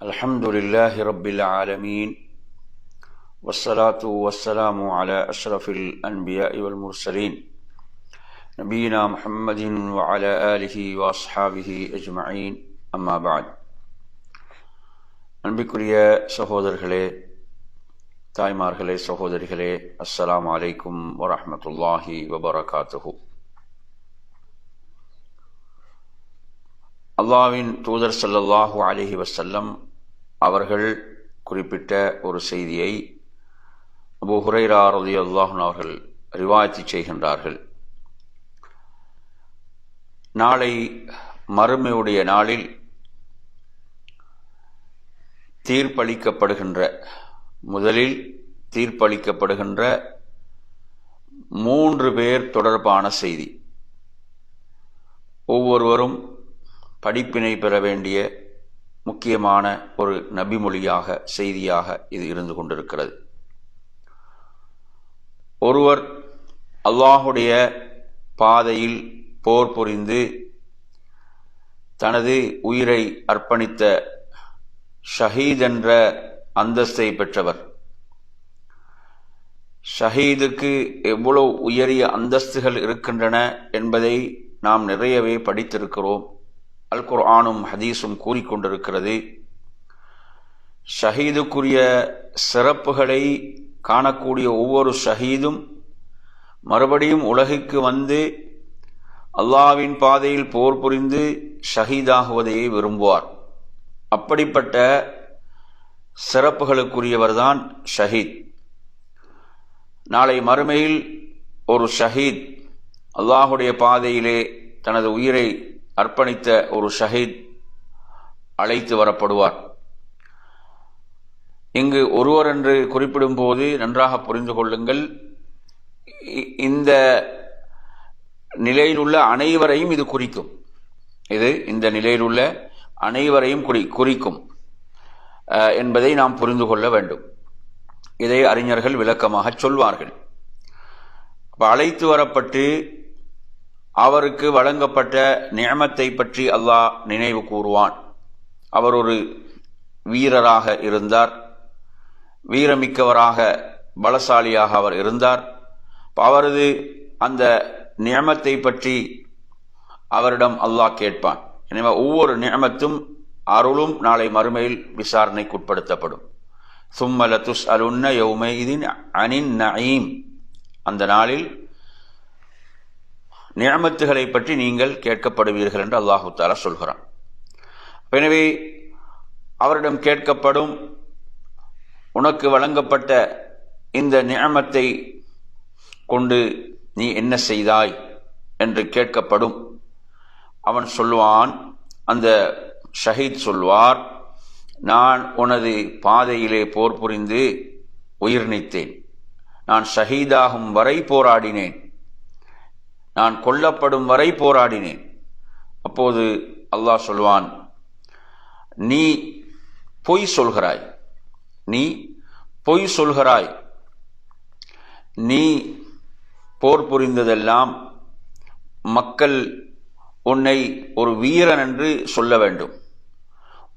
الحمد لله رب العالمين والصلاة والسلام على أشرف الأنبياء والمرسلين نبينا محمد وعلى آله وأصحابه أجمعين أما بعد அன்பிற்குரிய சகோதரர்களே தாய்மார்களே சகோதரிகளே அஸ்ஸலாமு அலைக்கும் வரஹ்மத்துல்லாஹி வபரகாத்துஹு அல்லாவின் தூதர் ஸல்லல்லாஹு அலைஹி வஸல்லம் அவர்கள் குறிப்பிட்ட ஒரு செய்தியை அபு ஹுரைரா ரலியல்லாஹு அவர்கள் ரிவாயத்து செய்கின்றார்கள். நாளை மறுமையுடைய நாளில் தீர்ப்பளிக்கப்படுகின்ற முதலில் தீர்ப்பளிக்கப்படுகின்ற மூன்று பேர் தொடர்பான செய்தி. ஒவ்வொருவரும் படிப்பினை பெற வேண்டிய முக்கியமான ஒரு நபிமொழியாக செய்தியாக இது இருந்து கொண்டிருக்கிறது. ஒருவர் அல்லாஹுடைய பாதையில் போர் புரிந்து தனது உயிரை அர்ப்பணித்த ஷஹீத் என்ற அந்தஸ்தை பெற்றவர். ஷஹீதுக்கு எவ்வளவு உயரிய அந்தஸ்துகள் இருக்கின்றன என்பதை நாம் நிறையவே படித்திருக்கிறோம். அல் குர்ஆனும் ஹதீஸும் கூறிக்கொண்டிருக்கிறது. ஷஹீதுக்குரிய சிறப்புகளை காணக்கூடிய ஒவ்வொரு ஷஹீதும் மறுபடியும் உலகுக்கு வந்து அல்லாவின் பாதையில் போர் புரிந்து ஷஹீதாகுவதையே விரும்புவார். அப்படிப்பட்ட சிறப்புகளுக்குரியவர்தான் ஷஹீத். நாளை மறுமையில் ஒரு ஷஹீத் அல்லாஹுடைய பாதையிலே தனது உயிரை அர்ப்பணித்த ஒரு ஷஹீத் அழைத்து வரப்படுவார். இங்கு ஒருவர் என்று குறிப்பிடும்போது நன்றாக புரிந்து கொள்ளுங்கள். இந்த நிலையில் உள்ள அனைவரையும் இது குறிக்கும். இது இந்த நிலையில் உள்ள அனைவரையும் குறி குறிக்கும் என்பதை நாம் புரிந்து கொள்ள வேண்டும். இதை அறிஞர்கள் விளக்கமாக சொல்வார்கள். அழைத்து வரப்பட்டு அவருக்கு வழங்கப்பட்ட நியமத்தை பற்றி அல்லாஹ் நினைவு கூறுவான். அவர் ஒரு வீரராக இருந்தார். வீரமிக்கவராக பலசாலியாக அவர் இருந்தார். அவரது அந்த நியமத்தை பற்றி அவரிடம் அல்லாஹ் கேட்பான். எனவே ஒவ்வொரு நியமத்தும் அருளும் நாளை மறுமையில் விசாரணைக்குட்படுத்தப்படும் சும்மல துஸ் அலுன்ன யௌமை இதின் அனின் நயீம் அந்த நாளில் நியமத்துகளை பற்றி நீங்கள் கேட்கப்படுவீர்கள் என்று அல்லாஹு தாலா சொல்கிறான். எனவே அவரிடம் கேட்கப்படும் உனக்கு வழங்கப்பட்ட இந்த நியமத்தை கொண்டு நீ என்ன செய்தாய் என்று கேட்கப்படும். அவன் சொல்வான் அந்த ஷஹீத் சொல்வார் நான் உனது பாதையிலே போர் புரிந்து உயிர் நீத்தேன். நான் ஷஹீதாகும் வரை போராடினேன். நான் கொல்லப்படும் வரை போராடினேன். அப்போது அல்லாஹ் சொல்வான் நீ பொய் சொல்கிறாய். நீ பொய் சொல்கிறாய். நீ போர் புரிந்ததெல்லாம் மக்கள் உன்னை ஒரு வீரன் என்று சொல்ல வேண்டும்.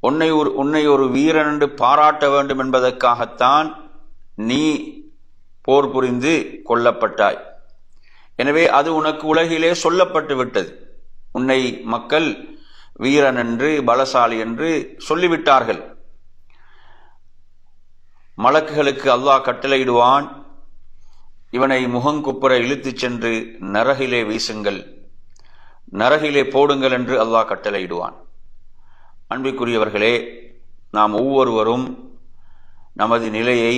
உன்னை ஒரு உன்னை ஒரு வீரன் என்று பாராட்ட வேண்டும் என்பதற்காகத்தான் நீ போர் புரிந்து கொல்லப்பட்டாய். எனவே அது உனக்கு உலகிலே சொல்லப்பட்டு விட்டது. உன்னை மக்கள் வீரன் என்று பலசாலி என்று சொல்லிவிட்டார்கள். மலக்குகளுக்கு அல்லாஹ் கட்டளையிடுவான் இவனை முகங்குப்புற இழுத்துச் சென்று நரகிலே வீசுங்கள் நரகிலே போடுங்கள் என்று அல்லாஹ் கட்டளையிடுவான். அன்பிற்குரியவர்களே நாம் ஒவ்வொருவரும் நமது நிலையை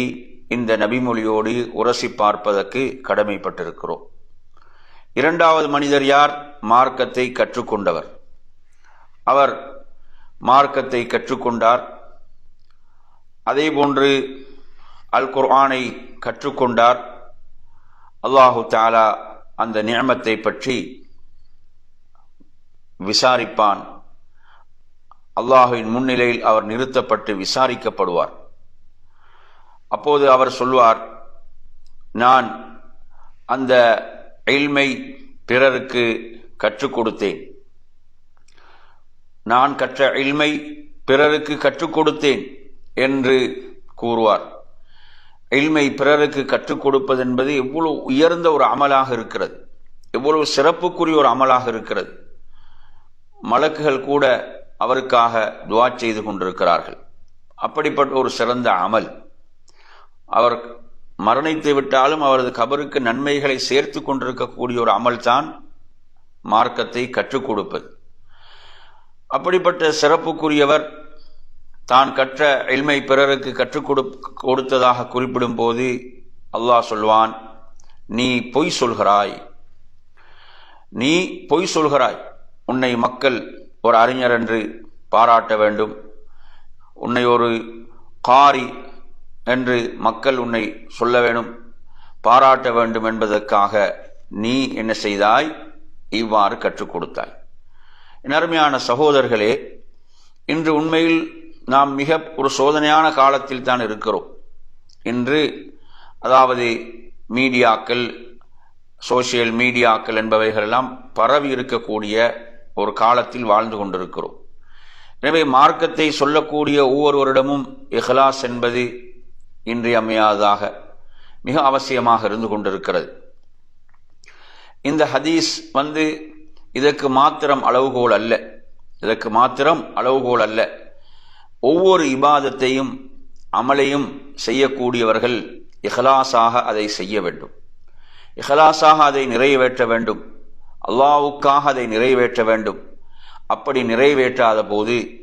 இந்த நபிமொழியோடு உரசி பார்ப்பதற்கு கடமைப்பட்டிருக்கிறோம். இரண்டாவது மனிதர் யார்? மார்க்கத்தை கற்றுக்கொண்டவர். அவர் மார்க்கத்தை கற்றுக்கொண்டார். அதே போன்று அல் குர்ஆனை கற்றுக்கொண்டார். அல்லாஹு தாலா அந்த நியமத்தை பற்றி விசாரிப்பான். அல்லாஹுவின் முன்னிலையில் அவர் நிறுத்தப்பட்டு விசாரிக்கப்படுவார். அப்போது அவர் சொல்வார் நான் அந்த இல்மை பிறருக்கு கற்றுக் கொடுத்தேன். நான் கற்ற இல்மை பிறருக்கு கற்றுக் கொடுத்தேன் என்று கூறுவார். இல்மை பிறருக்கு கற்றுக் கொடுப்பது என்பது எவ்வளவு உயர்ந்த ஒரு அமலாக இருக்கிறது. எவ்வளவு சிறப்புக்குரிய ஒரு அமலாக இருக்கிறது. மலக்குகள் கூட அவருக்காக துவா செய்து கொண்டிருக்கிறார்கள். அப்படிப்பட்ட ஒரு சிறந்த அமல். அவர் மரணித்து விட்டாலும் அவரது கபருக்கு நன்மைகளை சேர்த்து கொண்டிருக்கக்கூடிய ஒரு அமல்தான் மார்க்கத்தை கற்றுக் கொடுப்பது. அப்படிப்பட்ட சிறப்புக்குரியவர் தான் கற்ற எல்மை பிறருக்கு கற்றுக் கொடு கொடுத்ததாக குறிப்பிடும் போது அல்லாஹ் சொல்வான் நீ பொய் சொல்கிறாய். நீ பொய் சொல்கிறாய். உன்னை மக்கள் ஒரு அறிஞர் என்று பாராட்ட வேண்டும். உன்னை ஒரு காரி என்று மக்கள் உன்னை சொல்ல வேண்டும் பாராட்ட வேண்டும் என்பதற்காக நீ என்ன செய்தாய்? இவ்வாறு கற்றுக் கொடுத்தாய். அருமையான சகோதரர்களே இன்று உண்மையில் நாம் மிக ஒரு சோதனையான காலத்தில் தான் இருக்கிறோம். இன்று அதாவது மீடியாக்கள் சோசியல் மீடியாக்கள் என்பவைகளெல்லாம் பரவி இருக்கக்கூடிய ஒரு காலத்தில் வாழ்ந்து கொண்டிருக்கிறோம். எனவே மார்க்கத்தை சொல்லக்கூடிய ஒவ்வொருவரிடமும் இஹ்லாஸ் என்பது இன்றியமையாததாக மிக அவசியமாக இருந்து கொண்டிருக்கிறது. இந்த ஹதீஸ் வந்து இதற்கு மாத்திரம் அளவுகோல் அல்ல. இதற்கு மாத்திரம் அளவுகோல் அல்ல. ஒவ்வொரு இபாதத்தையும் அமலையும் செய்யக்கூடியவர்கள் இஹலாசாக அதை செய்ய வேண்டும். இஹலாசாக அதை நிறைவேற்ற வேண்டும். அல்லாவுக்காக அதை நிறைவேற்ற வேண்டும். அப்படி நிறைவேற்றாத போது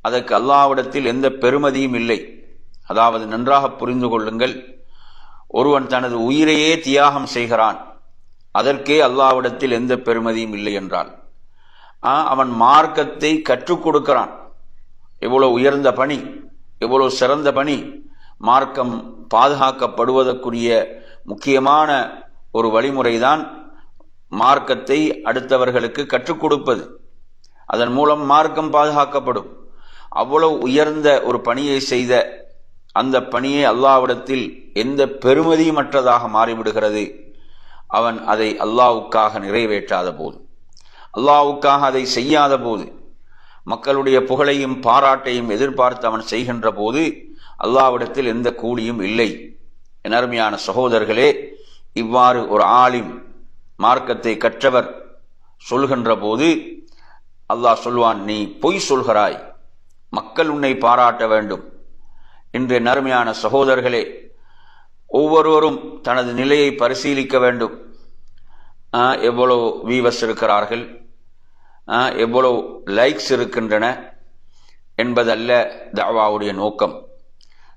அதற்கு அல்லாவிடத்தில் எந்த பெருமதியும் இல்லை. அதாவது நன்றாக புரிந்து கொள்ளுங்கள். ஒருவன் தனது உயிரையே தியாகம் செய்கிறான். அதற்கே அல்லாவிடத்தில் எந்த பெருமதியும் இல்லை என்றால் அவன் மார்க்கத்தை கற்றுக் கொடுக்கிறான். எவ்வளோ உயர்ந்த பணி எவ்வளோ சிறந்த பணி. மார்க்கம் பாதுகாக்கப்படுவதற்குரிய முக்கியமான ஒரு வழிமுறைதான் மார்க்கத்தை அடுத்தவர்களுக்கு கற்றுக் கொடுப்பது. அதன் மூலம் மார்க்கம் பாதுகாக்கப்படும். அவ்வளவு உயர்ந்த ஒரு பணியை செய்த அந்த பணியை அல்லாவிடத்தில் எந்த பெருமதியுமற்றதாக மாறிவிடுகிறது? அவன் அதை அல்லாவுக்காக நிறைவேற்றாத போது அல்லாவுக்காக அதை செய்யாத போது மக்களுடைய புகழையும் பாராட்டையும் எதிர்பார்த்து அவன் செய்கின்ற போது அல்லாவிடத்தில் எந்த கூலியும் இல்லை. எனர்மையான அருமையான சகோதரர்களே இவ்வாறு ஒரு ஆலிம் மார்க்கத்தை கற்றவர் சொல்கின்ற போது அல்லாஹ் சொல்வான் நீ பொய் சொல்கிறாய். மக்கள் உன்னை பாராட்ட வேண்டும். இன்று நறுமையான சகோதரர்களே ஒவ்வொருவரும் தனது நிலையை பரிசீலிக்க வேண்டும். எவ்வளவு வீவஸ் இருக்கிறார்கள்? எவ்வளவு லைக்ஸ் இருக்கின்றன என்பதல்ல தாவாவுடைய நோக்கம்.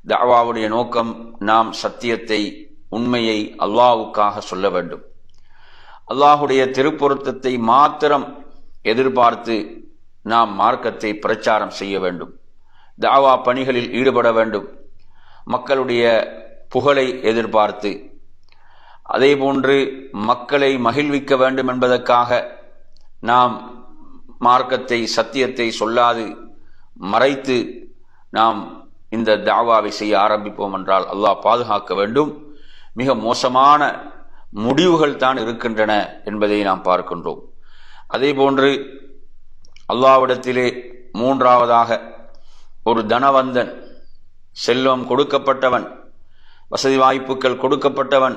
தாவாவுடைய நோக்கம் நாம் சத்தியத்தை உண்மையை அல்லாவுக்காக சொல்ல வேண்டும். அல்லாஹுடைய திருப்பொருத்தத்தை மாத்திரம் எதிர்பார்த்து நாம் மார்க்கத்தை பிரச்சாரம் செய்ய வேண்டும். தாவா பணிகளில் ஈடுபட வேண்டும். மக்களுடைய புகழை எதிர்பார்த்து அதேபோன்று மக்களை மகிழ்விக்க வேண்டும் என்பதற்காக நாம் மார்க்கத்தை சத்தியத்தை சொல்லாது மறைத்து நாம் இந்த தாவாவை செய்ய ஆரம்பிப்போம் என்றால் அல்லாஹ் பாதுகாக்க வேண்டும். மிக மோசமான முடிவுகள் தான் இருக்கின்றன என்பதை நாம் பார்க்கின்றோம். அதே போன்று அல்லாவிடத்திலே மூன்றாவதாக ஒரு தனவந்தன் செல்வம் கொடுக்கப்பட்டவன் வசதி வாய்ப்புகள் கொடுக்கப்பட்டவன்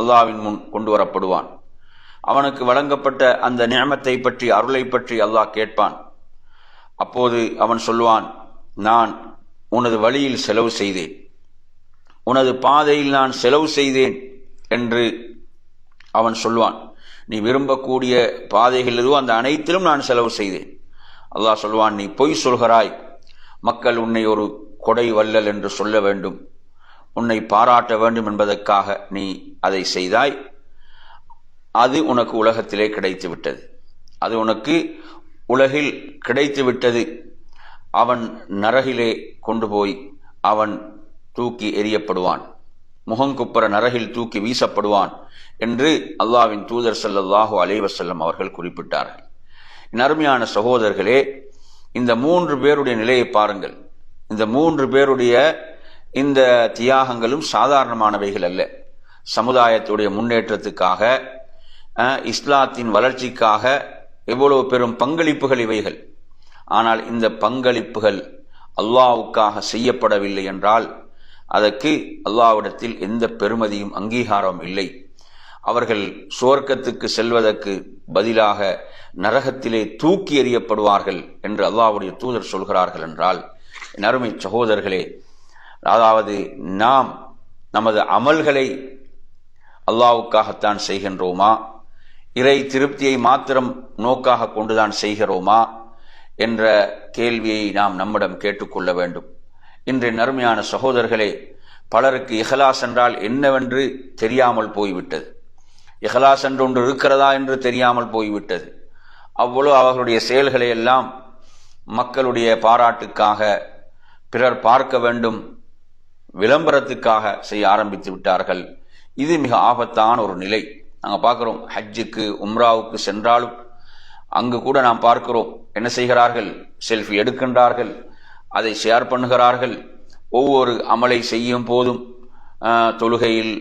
அல்லாவின் முன் கொண்டு வரப்படுவான். அவனுக்கு வழங்கப்பட்ட அந்த நியமத்தை பற்றி அருளை பற்றி அல்லாஹ் கேட்பான். அப்போது அவன் சொல்வான் நான் உனது வழியில் செலவு செய்தேன். உனது பாதையில் நான் செலவு செய்தேன் என்று அவன் சொல்வான். நீ விரும்பக்கூடிய பாதைகள் எதுவோ அந்த அனைத்திலும் நான் செலவு செய்தேன். அல்லாஹ் சொல்வான் நீ பொய் சொல்கிறாய். மக்கள் உன்னை ஒரு கொடை வல்லல் என்று சொல்ல வேண்டும். உன்னை பாராட்ட வேண்டும் என்பதற்காக நீ அதை செய்தாய். அது உனக்கு உலகத்திலே கிடைத்து விட்டது. அது உனக்கு உலகில் கிடைத்து விட்டது. அவன் நரகிலே கொண்டு போய் அவன் தூக்கி எறியப்படுவான். முகங்குப்புற நரகில் தூக்கி வீசப்படுவான் என்று அல்லாவின் தூதர் சல்லல்லாஹு அலைவசல்லம் அவர்கள் குறிப்பிட்டார்கள். நருமையான சகோதரர்களே இந்த மூன்று பேருடைய நிலையை பாருங்கள். இந்த மூன்று பேருடைய இந்த தியாகங்களும் சாதாரணமானவைகள் அல்ல. சமுதாயத்துடைய முன்னேற்றத்துக்காக இஸ்லாத்தின் வளர்ச்சிக்காக எவ்வளவு பெரும் பங்களிப்புகள் இவைகள். ஆனால் இந்த பங்களிப்புகள் அல்லாவுக்காக செய்யப்படவில்லை என்றால் அதற்கு அல்லாவிடத்தில் எந்த பெருமதியும் அங்கீகாரம் இல்லை. அவர்கள் சுவர்க்கத்துக்கு செல்வதற்கு பதிலாக நரகத்திலே தூக்கி எறியப்படுவார்கள் என்று அல்லாவுடைய தூதர் சொல்கிறார்கள் என்றால் என் அருமை சகோதரர்களே அதாவது நாம் நமது அமல்களை அல்லாவுக்காகத்தான் செய்கின்றோமா? இறை திருப்தியை மாத்திரம் நோக்காக கொண்டுதான் செய்கிறோமா? என்ற கேள்வியை நாம் நம்மிடம் கேட்டுக்கொள்ள வேண்டும். இன்றைய நறுமையான சகோதரர்களே பலருக்கு இஹலாஸ் என்றால் என்னவென்று தெரியாமல் போய்விட்டது. இஹலாஸ் என்று ஒன்று இருக்கிறதா என்று தெரியாமல் போய்விட்டது. அவ்வளவு அவர்களுடைய செயல்களை எல்லாம் மக்களுடைய பாராட்டுக்காக பிறர் பார்க்க வேண்டும் விளம்பரத்துக்காக செய்ய ஆரம்பித்து விட்டார்கள். இது மிக ஆபத்தான ஒரு நிலை. நாங்கள் பார்க்குறோம் ஹஜ்ஜுக்கு உம்ராவுக்கு சென்றாலும் அங்கு கூட நாம் பார்க்கிறோம் என்ன செய்கிறார்கள்? செல்ஃபி எடுக்கின்றார்கள் அதை ஷேர் பண்ணுகிறார்கள். ஒவ்வொரு அமலை செய்யும் போதும் தொழுகையில்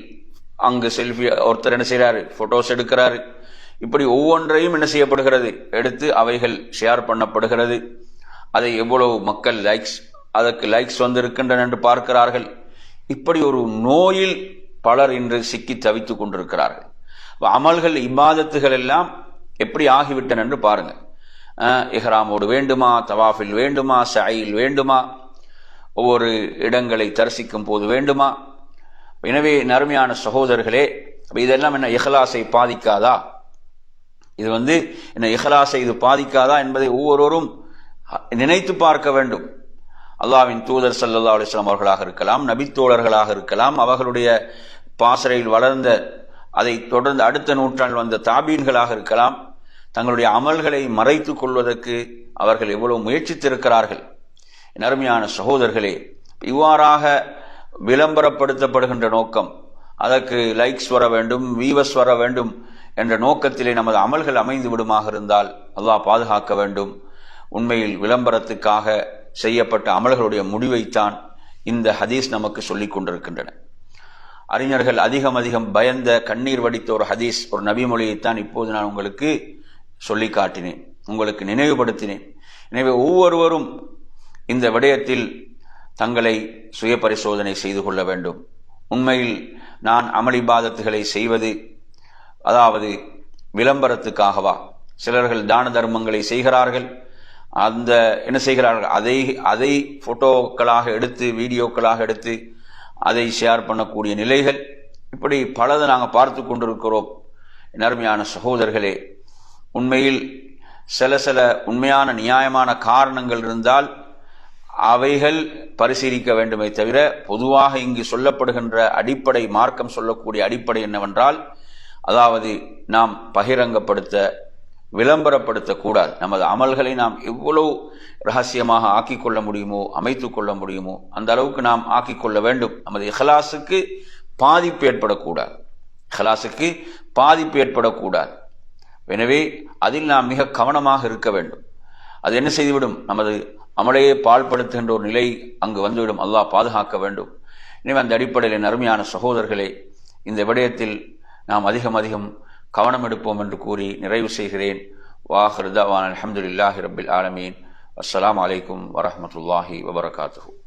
அங்கு செல்ஃபி ஒருத்தர் என்ன செய்கிறாரு ஃபோட்டோஸ் எடுக்கிறாரு. இப்படி ஒவ்வொன்றையும் என்ன செய்யப்படுகிறது? எடுத்து அவைகள் ஷேர் பண்ணப்படுகிறது. அதை எவ்வளவு மக்கள் லைக்ஸ் அதற்கு லைக்ஸ் வந்திருக்கின்றன என்று பார்க்கிறார்கள். இப்படி ஒரு நோயில் பலர் இன்று சிக்கி தவித்துக் கொண்டிருக்கிறார்கள். அமல்கள் இம்மாதத்துகள் எல்லாம் எப்படி ஆகிவிட்டன என்று பாருங்க இஹ்ராமோடு வேண்டுமா? தவாஃபில் வேண்டுமா? சாயில் வேண்டுமா? ஒவ்வொரு இடங்களை தரிசிக்கும் போது வேண்டுமா? எனவே நறுமையான சகோதரர்களே இதெல்லாம் என்ன இஹலாசை பாதிக்காதா? இது வந்து என்ன இஹலாசை இது பாதிக்காதா என்பதை ஒவ்வொருவரும் நினைத்து பார்க்க வேண்டும். அல்லாவின் தூதர் சல்லா அலிஸ்லாம் அவர்களாக இருக்கலாம் நபித்தோழர்களாக இருக்கலாம் அவர்களுடைய பாசறையில் வளர்ந்த அதை தொடர்ந்து அடுத்த நூற்றாண்டில் வந்த தாபீன்களாக இருக்கலாம். தங்களுடைய அமல்களை மறைத்து கொள்வதற்கு அவர்கள் எவ்வளவு முயற்சித்திருக்கிறார்கள். நருமையான சகோதரர்களே இவ்வாறாக விளம்பரப்படுத்தப்படுகின்ற நோக்கம் அதற்கு லைக்ஸ் வர வேண்டும் வீவஸ் வர வேண்டும் என்ற நோக்கத்திலே நமது அமல்கள் அமைந்து விடுமாக இருந்தால் அல்லாஹ் பாதுகாக்க வேண்டும். உண்மையில் விளம்பரத்துக்காக செய்யப்பட்ட அமல்களுடைய முடிவைத்தான் இந்த ஹதீஸ் நமக்கு சொல்லிக் கொண்டிருக்கின்றன. அறிஞர்கள் அதிகம் அதிகம் பயந்த கண்ணீர் வடித்த ஒரு ஹதீஸ் ஒரு நபிமொழியைத்தான் இப்போது நான் உங்களுக்கு சொல்லி காட்டினேன் உங்களுக்கு நினைவுபடுத்தினேன். எனவே ஒவ்வொருவரும் இந்த விடயத்தில் தங்களை சுய பரிசோதனை செய்து கொள்ள வேண்டும். உண்மையில் நான் அமளிபாதத்துகளை செய்வது அதாவது விளம்பரத்துக்காகவா சிலர்கள் தான தர்மங்களை செய்கிறார்கள். அந்த என்ன செய்கிறார்கள்? அதை அதை போட்டோக்களாக எடுத்து வீடியோக்களாக எடுத்து அதை ஷேர் பண்ணக்கூடிய நிலைகள். இப்படி பலதை நாங்கள் பார்த்து கொண்டிருக்கிறோம். நர்மையான சகோதரர்களே உண்மையில் சில சில உண்மையான நியாயமான காரணங்கள் இருந்தால் அவைகள் பரிசீலிக்க வேண்டுமே தவிர பொதுவாக இங்கு சொல்லப்படுகின்ற அடிப்படை மார்க்கம் சொல்லக்கூடிய அடிப்படை என்னவென்றால் அதாவது நாம் பகிரங்கப்படுத்த விளம்பரப்படுத்தக்கூடாது. நமது அமல்களை நாம் எவ்வளவு ரகசியமாக ஆக்கிக்கொள்ள முடியுமோ அமைத்து கொள்ள முடியுமோ அந்த அளவுக்கு நாம் ஆக்கிக்கொள்ள வேண்டும். நமது இஹலாசுக்கு பாதிப்பு ஏற்படக்கூடாது. இஹலாசுக்கு பாதிப்பு ஏற்படக்கூடாது. எனவே அதில் நாம் மிக கவனமாக இருக்க வேண்டும். அது என்ன செய்துவிடும்? நமது அமலையே பால்படுத்துகின்ற ஒரு நிலை அங்கு வந்துவிடும். அல்லாஹ் பாதுகாக்க வேண்டும். எனவே அந்த அடிப்படையில் அருமையான சகோதரர்களே இந்த விடயத்தில் நாம் அதிகம் அதிகம் கவனம் எடுப்போம் என்று கூறி நிறைவு செய்கிறேன். வாஹ் வாஹிருதாவான் அலமதுல்லாஹி ரபில் ஆலமீன். அஸ்லாம் வலைக்கம் வரமத்துல்லாஹி வபரகாத்து